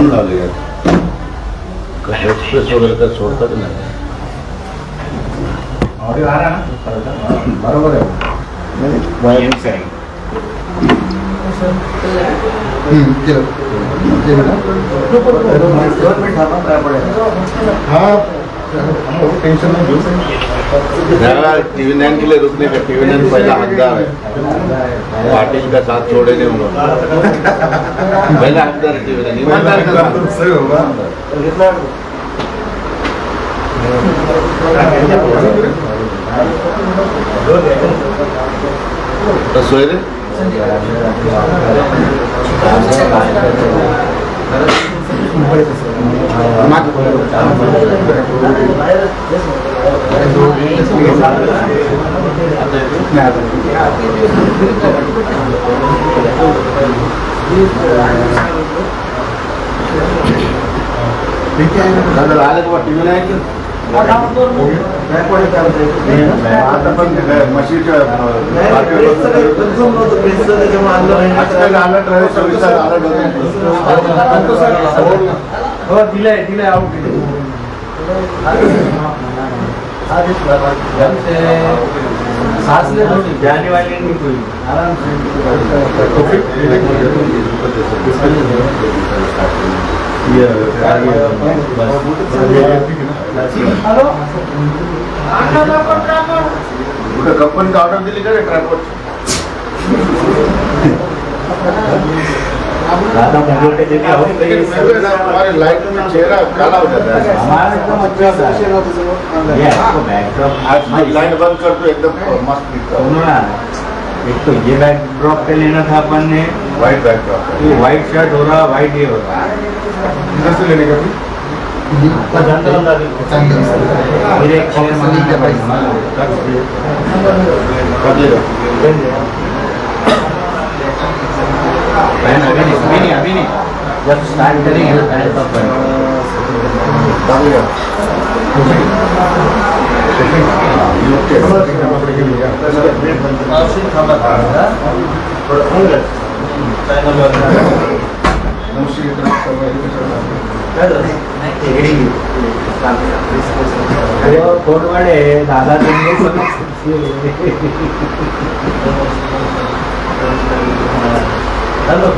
Phone लावले का express वगैरे काय सोडतात नाही बरोबर आहे. टेंशन नाही घेऊ. टीवी नाइन के लिए रुकने का टीवी नाइन पहला हकदार है पाटिल का साथ छोड़े नहीं उन्होंने पहला हकदार है टीवी नाइन ईमानदार का साथ तो सोए रे दादा आले का टीवी नाइन आता पण म्हशीच्या आलं ट्रॅव्हल्स सर्व्हिस आलं हो दिलंय दिलंय आउट सासले थोडी जाने वाली नहीं कोई आराम कुठं कंपनी ऑर्डर दिली का आउट तुम्हारे लाइट में चेहरा काला हो जाता. है. हमारा एकदम अच्छा लाइट बंद कर दो एकदम मस्त दिखता सुनो ना. एक तो ये बैकड्रॉप पे लेना था अपन ने. व्हाइट बैकड्रॉप व्हाइट शर्ट हो रहा व्हाइट ये हो रहा. कैसे लेने का भी एक अभी नहीं अभी नहीं अभी नहीं जब स्टार्ट करेंगे ना पहन तब लेगा कोटवाडे दादा हॅलो.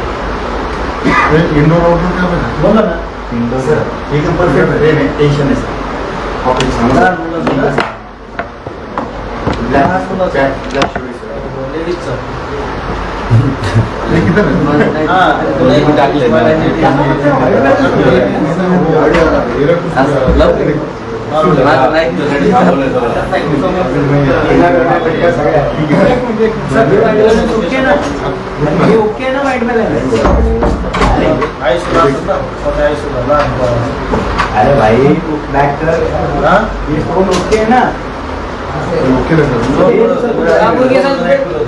इंडोर आउटडोर बोला ना. एकदम परफेक्ट आहे. नाही टेन्शन आहे ये किधर है ओके ना हे ओके ना वाईट अरे भाई ओके ना ओके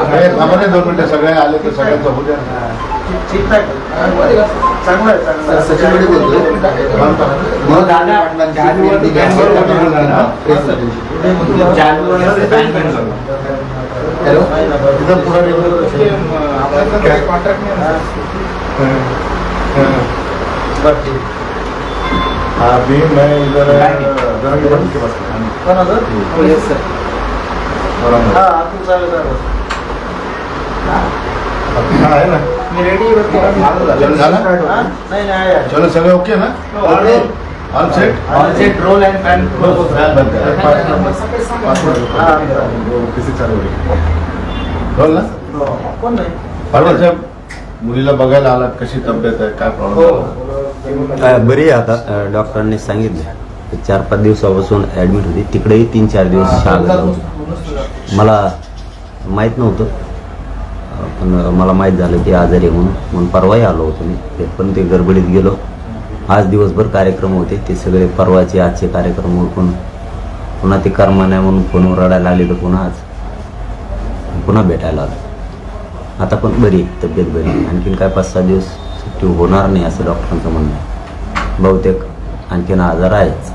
उभरे दोन मिनिटं सगळे आले तर सगळ्यांचं होऊ द्या सचिन मग दादा हॅलो इधर पूरा काय अभी मैं इधर जरा बंद के पास हाँ है ना चलो झाला चलो सगळे ओके ना all set all set roll and fan बंद किसी चालू बोल ना बरोबर साहेब मुलीला बघायला आलात कशी तब्येत आहे काय प्रॉब्लेम अ, बरी आहे आता अ, डॉक्टरांनी सांगितलं चार पाच दिवसापासून ॲडमिट होती. तिकडेही तीन चार दिवस शाळा मला माहीत नव्हतं. पण मला माहीत झालं की आजारी म्हणून. म्हणून परवाही आलो होतो मी. ते पण ते गडबडीत गेलो. आज दिवसभर कार्यक्रम होते. ते सगळे परवाचे आजचे कार्यक्रम उरकून पुन्हा ते कर्म नाही म्हणून फोनवर रडायला लागले तर पुन्हा आज पुन्हा भेटायला आलो. आता पण बरी तब्येत बरी. आणखीन काय पाच सहा दिवस सुट्टी होणार नाही असं डॉक्टरांचं म्हणणं आहे. बहुतेक आणखीन आजार आहेच.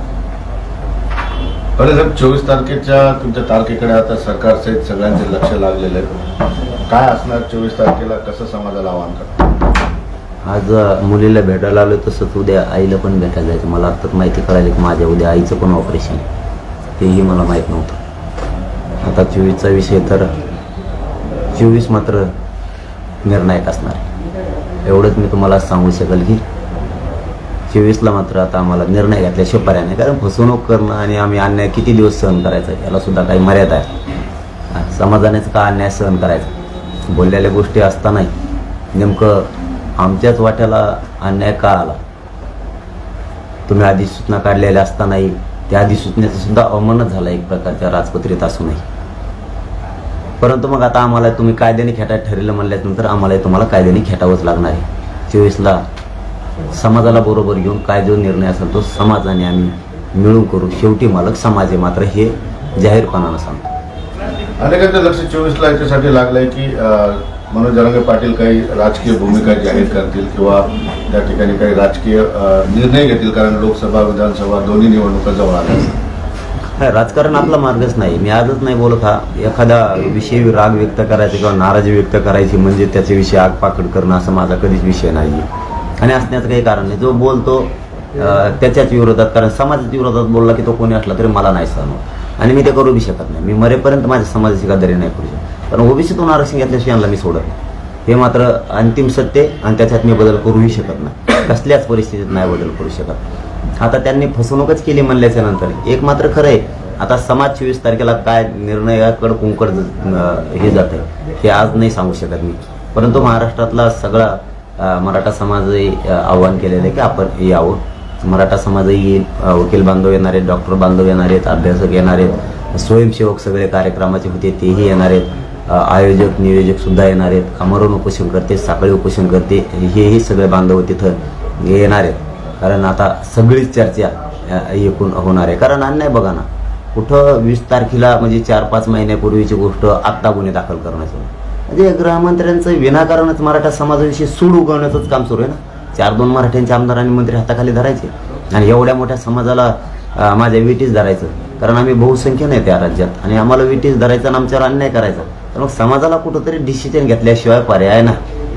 बरं साहेब चोवीस तारखेच्या तुमच्या तारखेकडे आता सरकारचे सगळ्यांचे लक्ष लागलेलं आहे काय असणार चोवीस तारखेला? कसं समाजाला आवाहन करणार आज मुलीला भेटायला आलो तसंच उद्या आईला पण भेटायला जायचं. मला आत्ताच माहिती कळाली की माझ्या उद्या आईचं पण ऑपरेशन आहे. तेही मला माहीत नव्हतं. आता चोवीसचा विषय तर चोवीस मात्र निर्णायक असणार आहे. एवढंच मी तुम्हाला सांगू शकेल की चोवीसला मात्र आता आम्हाला निर्णय घेतल्याशिवाय पर्याय नाही कारण फसवणूक करणं आणि आम्ही अन्याय किती दिवस सहन करायचा याला सुद्धा काही मर्यादा आहे. समाजानेच का अन्याय सहन करायचा? बोललेल्या गोष्टी असतानाही नेमकं आमच्याच वाट्याला अन्याय का आला? तुम्ही अधिसूचना काढलेल्या असतानाही त्या अधिसूचनेचा सुद्धा अवमानच झाला एक प्रकारच्या राजपत्रित असूनही. परंतु मग आता आम्हाला तुम्ही कायद्याने खेटायला ठरलं म्हणल्यानंतर आम्हाला तुम्हाला कायद्याने खेटावंच लागणार आहे. चोवीसला समाजाला बरोबर घेऊन काय जो निर्णय असेल तो समाजाने आम्ही मिळून करू शेवटी मालक समाज आहे मात्र हे जाहीरपणानं सांगतो. अनेकांचं लक्ष चोवीसला याच्यासाठी लागलंय की मनोज जरांगे पाटील काही राजकीय भूमिका जाहीर करतील किंवा त्या ठिकाणी काही राजकीय निर्णय घेतील कारण लोकसभा विधानसभा दोन्ही निवडणुका जवळ आल्या. राजकारण आपला मार्गच नाही. मी आजच नाही बोलत हा. एखादा विषयी राग व्यक्त करायचा किंवा नाराजी व्यक्त करायची म्हणजे त्याच्याविषयी आग पाकड करणं असा माझा कधीच विषय नाही आणि असण्याचं काही कारण नाही. जो बोलतो त्याच्याच विरोधात कारण समाजाच्या विरोधात बोलला की तो कोणी असला तरी मला नाही सहन आणि मी ते करू बी शकत नाही. मी मरेपर्यंत माझ्या समाजाची गद्दारी नाही करू शकत. कारण ओबीसीतून आरक्षण घेतल्याशिवाय यांना मी सोडत नाही. हे मात्र अंतिम सत्य आणि त्याच्यात मी बदल करूही शकत नाही. कसल्याच परिस्थितीत नाही बदल करू शकत. आता त्यांनी फसवणूकच केली म्हणल्याच्या नंतर. एक मात्र खरं आहे आता समाज चोवीस तारखेला काय निर्णयाकडे कुंकड हे जात आहे हे आज नाही सांगू शकत मी. परंतु महाराष्ट्रातला सगळा मराठा समाजही आव्हान केलेलं आहे की आपण यावं. मराठा समाजही येईल वकील बांधव येणार आहेत डॉक्टर बांधव येणार आहेत अभ्यासक येणार आहेत स्वयंसेवक सगळे कार्यक्रमाचे होते तेही येणार आहेत. आयोजक नियोजक सुद्धा येणार आहेत. कमरून उपोषण करते साखळी उपोषण करते हेही सगळे बांधव तिथं येणार आहेत. कारण आता सगळीच चर्चा एकूण होणार आहे. कारण अन्याय बघा ना कुठं वीस तारखेला म्हणजे चार पाच महिन्यापूर्वीची गोष्ट आत्ता गुन्हे दाखल करण्याचं. म्हणजे गृहमंत्र्यांचं विनाकारणच मराठा समाजाविषयी सूड उगवण्याचंच काम सुरू आहे ना? चार दोन मराठ्यांचे आमदार आणि मंत्री हाताखाली धरायचे. आणि एवढ्या मोठ्या समाजाला माझ्या विटीस धरायचं. कारण आम्ही बहुसंख्य नाही त्या राज्यात. आणि आम्हाला विटीस धरायचं आणि आमच्यावर अन्याय करायचा. तर मग समाजाला कुठंतरी डिसिजन घेतल्याशिवाय पर्याय ना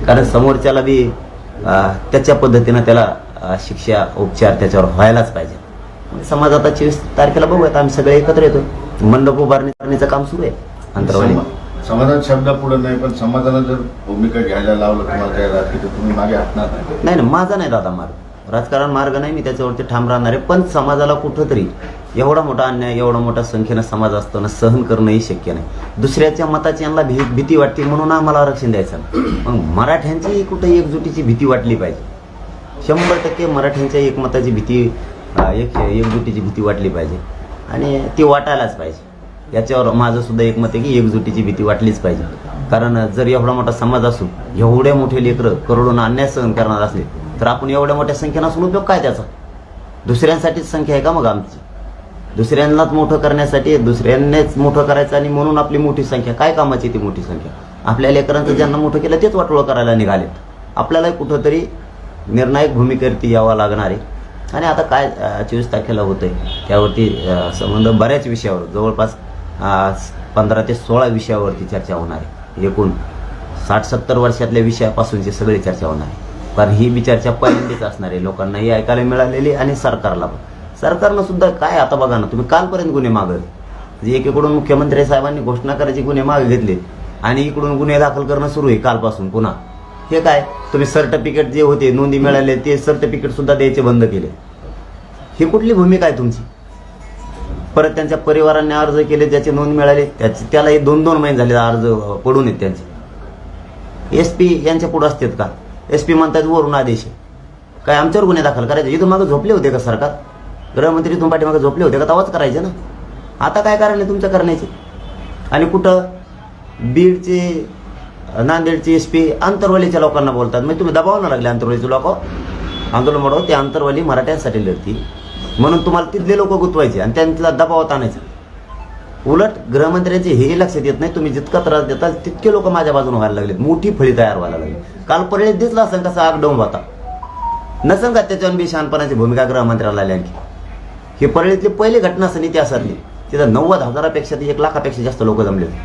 कारण समोरच्याला बी त्याच्या पद्धतीनं त्याला शिक्षा उपचार त्याच्यावर व्हायलाच पाहिजे. समाजात समाज आता चोवीस तारखेला बघूयात. आम्ही सगळे एकत्र येतो मंडप उभारणी करण्याचं काम सुरू आहे. अंतरवाणी समाजात शब्द पुढे नाही पण समाजाला जर भूमिका घ्यायला लावलं तुम्हाला त्या राजकीय तर तुम्ही मागे हटणार नाही. नाही ना माझा नाही दादा मार्ग. राजकारण मार्ग नाही मी त्याच्यावरती ठाम राहणार आहे. पण समाजाला कुठंतरी एवढा मोठा अन्याय एवढा मोठा संख्येनं समाज असताना सहन करणंही शक्य नाही. दुसऱ्याच्या मताची यांना भी भीती वाटते म्हणून आम्हाला आरक्षण द्यायचं मग मराठ्यांची कुठं एकजुटीची भीती वाटली पाहिजे? शंभर टक्के मराठ्यांच्या एकमताची भीती एक एकजुटीची भीती वाटली पाहिजे. आणि ती वाटायलाच पाहिजे. याच्यावर माझं सुद्धा एकमत आहे की एकजुटीची भीती वाटलीच पाहिजे. कारण जर एवढा मोठा समाज असून एवढे मोठे लेकरं करोडोना अन्याय सहन करणार असले तर आपण एवढ्या मोठ्या संख्येनं असून उपयोग काय त्याचा? दुसऱ्यांसाठीच संख्या आहे का मग आमची? दुसऱ्यांनाच मोठं करण्यासाठी दुसऱ्यांनाच मोठं करायचं आणि म्हणून आपली मोठी संख्या काय कामाची ती मोठी संख्या? आपल्या लेकरांचं ज्यांना मोठं केलं तेच वाटोळं करायला निघालेत. आपल्याला कुठंतरी निर्णायक भूमिकेवरती यावं लागणार आहे. आणि आता काय चोवीस तारखेला होतंय. त्यावरती संबंध बऱ्याच विषयावर जवळपास पंधरा ते सोळा विषयावरती चर्चा होणार आहे. एकूण साठ सत्तर वर्षातल्या विषयापासूनची सगळी चर्चा होणार आहे. कारण ही मी चर्चा पहिल्यांदीच असणार आहे. लोकांनाही ऐकायला मिळालेली आणि सरकारला पण. सरकारनं सुद्धा काय आता बघा ना तुम्ही कालपर्यंत गुन्हे मागले म्हणजे एकीकडून मुख्यमंत्री साहेबांनी घोषणा करायची गुन्हे मागे घेतले आणि इकडून गुन्हे दाखल करणं सुरू आहे कालपासून पुन्हा. हे काय? तुम्ही सर्टिफिकेट जे होते नोंदी मिळाले ते सर्टिफिकेट सुद्धा द्यायचे बंद केले. ही कुठली भूमिका आहे तुमची? परत त्यांच्या परिवाराने अर्ज केले ज्याची नोंद मिळाले त्याची त्यालाही दोन दोन महिने झाले अर्ज पडून आहेत त्यांचे. एस पी यांच्या पुढे असतात का? एस पी म्हणतात वरून आदेश काय आमच्यावर गुन्हे दाखल करायचे? इथून मागे झोपले होते का सरकार? गृहमंत्री इथून पाठीमागे झोपले होते का? तवाच करायचे ना. आता काय कारण आहे तुमच्या करण्याचे? आणि कुठं? बीडचे नांदेडचे एस पी आंतरवालीच्या लोकांना बोलतात. म्हणजे तुम्ही दबावणं लागले आंतरवालीचे लोक. आंदोलन म्हणून ते आंतरवाली मराठ्यांसाठी लढतील. म्हणून तुम्हाला तिथले लोक गुंतवायचे आणि त्यांना दबावात आणायचं. उलट गृहमंत्र्यांचे हे लक्षात येत नाही तुम्ही जितका त्रास देताल तितके लोक माझ्या बाजूने व्हायला लागले. मोठी फळी तयार व्हायला लागली. काल परिणय दिसला असं कसा आग डोंब होता. नसन का त्याच्यावर बी शहाणपणाची भूमिका गृहमंत्र्याला आली आणखी. ही परळीतली पहिली घटना असेल इतिहासातली तिथं नव्वद हजारापेक्षा ती एक लाखापेक्षा जास्त लोक जमले होते.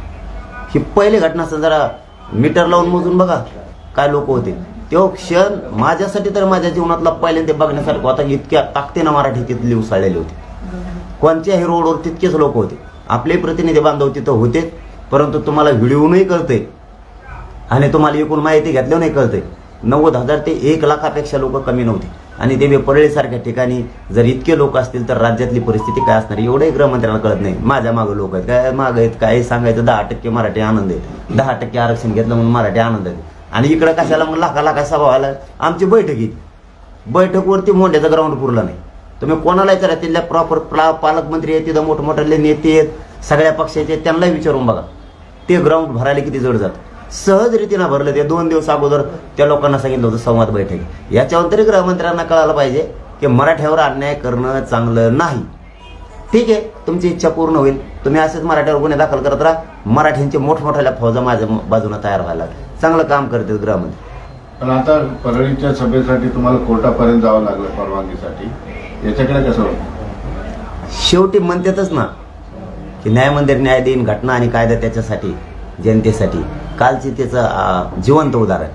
ही पहिली घटना असेल जरा मीटर लावून मोजून बघा काय लोक होते. तो क्षण माझ्यासाठी तर माझ्या जीवनातला पहिल्यांदा बघण्यासारखं होता. इतक्या ताकदीनं मराठी तिथली उसाळलेली होती. कोणत्याही रोडवर तितकेच लोक होते. आपले प्रतिनिधी बांधव तिथं होतेच परंतु तुम्हाला व्हिडिओनही कळते. आणि तुम्हाला एकूण माहिती घेतल्यावर नाही कळते. नव्वद हजार ते एक लाखापेक्षा लोक कमी नव्हते. आणि देवी परळीसारख्या ठिकाणी जर इतके लोक असतील तर राज्यातली परिस्थिती काय असणार एवढे गृहमंत्र्याला कळत नाही. माझ्या मागं लोक आहेत. काय मागं आहेत? काय सांगायचं? दहा टक्के मराठी आनंद आहे. दहा टक्के आरक्षण घेतलं म्हणून मराठी आनंद आहे. आणि इकडं कशाला मग लाखा लाखा सभा व्हायला? आमची बैठक आहे. बैठकवरती मोंड्याचा ग्राउंड पुरला नाही. तुम्ही कोणाला विचारा तिथल्या प्रॉपर पालकमंत्री आहेत तिथं मोठमोठ्याले नेते आहेत सगळ्या पक्षाचे आहेत त्यांनाही विचारून बघा. ते ग्राउंड भरायला किती जड जात. सहज रीतीनं भरलं ते दोन दिवस अगोदर त्या लोकांना सांगितलं होतं संवाद बैठक याच्यावर तरी गृहमंत्र्यांना कळायला पाहिजे की मराठ्यावर अन्याय करणं चांगलं नाही. ठीक आहे तुमची इच्छा पूर्ण होईल. तुम्ही असेच मराठ्यावर गुन्हे दाखल करत राहा. मराठ्यांचे मोठमोठ्या फौजा माझ्या बाजूने तयार व्हायला. चांगलं काम करतात गृहमंत्री. पण आता परळीच्या सभेसाठी तुम्हाला कोर्टापर्यंत जावं लागलं परवानगीसाठी. याच्याकडे कसं शेवटी म्हणतातच ना की न्यायमंदिर न्याय देईन घटना आणि कायदा त्याच्यासाठी जनतेसाठी. कालची त्याचं जिवंत उदाहरण.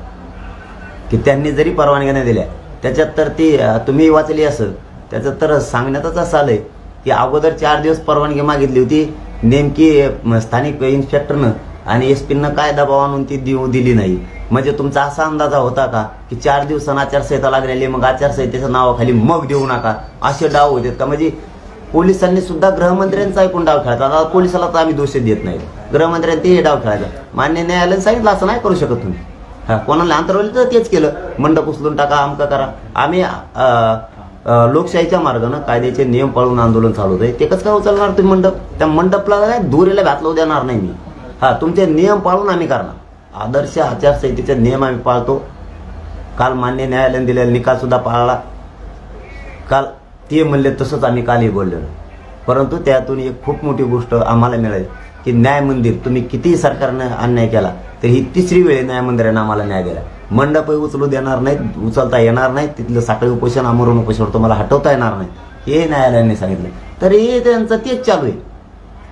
की त्यांनी जरी परवानग्या नाही दिल्या त्याच्यात तर ती तुम्ही वाचली असेल त्याचं तर सांगण्यातच असं आलंय. की अगोदर चार दिवस परवानगी मागितली होती. नेमकी स्थानिक इन्स्पेक्टरनं आणि एस पीनं काय दबाव आणून ती देऊ दिली नाही. म्हणजे तुमचा असा अंदाजा होता का की चार दिवसांना आचारसंहिता लागलेली मग आचारसंहितेच्या नावाखाली मग देऊ नका असे डाव होते का? म्हणजे पोलिसांनी सुद्धा गृहमंत्र्यांचा ऐकून डाव खेळायचा. आता पोलिसाला तर आम्ही दोष देत नाही. गृहमंत्र्यांनी ते डाव खेळायचा. मान्य न्यायालयाने सांगितलं असं नाही करू शकत तुम्ही. हा कोणाला अंतरवली तर तेच केलं. मंडप उचलून टाका अमका करा. आम्ही लोकशाहीच्या मार्गानं कायद्याचे नियम पाळून आंदोलन चालू आहे ते कसं काय उचलणार तुम्ही मंडप? त्या मंडपला काय दुरीला घातलं देणार नाही मी. हा तुमचे नियम पाळून आम्ही करणार. आदर्श आचारसंहितेचे नियम आम्ही पाळतो. काल मान्य न्यायालयाने दिलेला निकाल सुद्धा पाळला. काल ते म्हणले तसंच आम्ही कालही बोललेलो. परंतु त्यातून एक खूप मोठी गोष्ट आम्हाला मिळाली की न्याय मंदिर तुम्ही कितीही सरकारनं अन्याय केला तर ही तिसरी वेळ न्याय मंदिरानं आम्हाला न्याय दिला. मंडपही उचलू देणार नाहीत उचलता येणार नाही तिथलं साखळी उपोषण आमरण उपोषण तुम्हाला हटवता येणार नाही. हे न्यायालयाने सांगितलं. तरी त्यांचं तेच चालू आहे.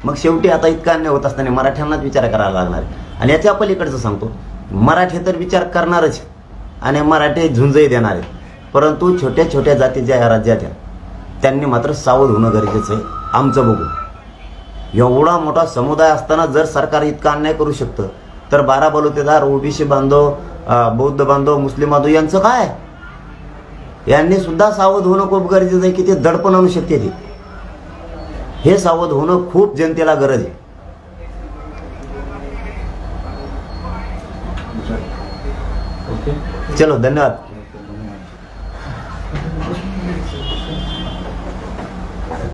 मग शेवटी आता इतका अन्याय होत असताना मराठ्यांनाच विचार करायला लागणार आहे. आणि याच्या पलीकडचं सांगतो. मराठी तर विचार करणारच आणि मराठी झुंजही देणार आहेत. परंतु छोट्या छोट्या जाती ज्या या राज्यात आहेत त्यांनी मात्र सावध होणं गरजेचं आहे. आमचं बघू. एवढा मोठा समुदाय असताना जर सरकार इतका अन्याय करू शकतं तर बारा बलुतेदार ओबीसी बांधव बौद्ध बांधव मुस्लिम बांधव यांचं काय? यांनी सुद्धा सावध होणं खूप गरजेचं आहे की ते दडपण आणू शकते ते हे सावध होणं खूप जनतेला गरज आहे. चलो धन्यवाद.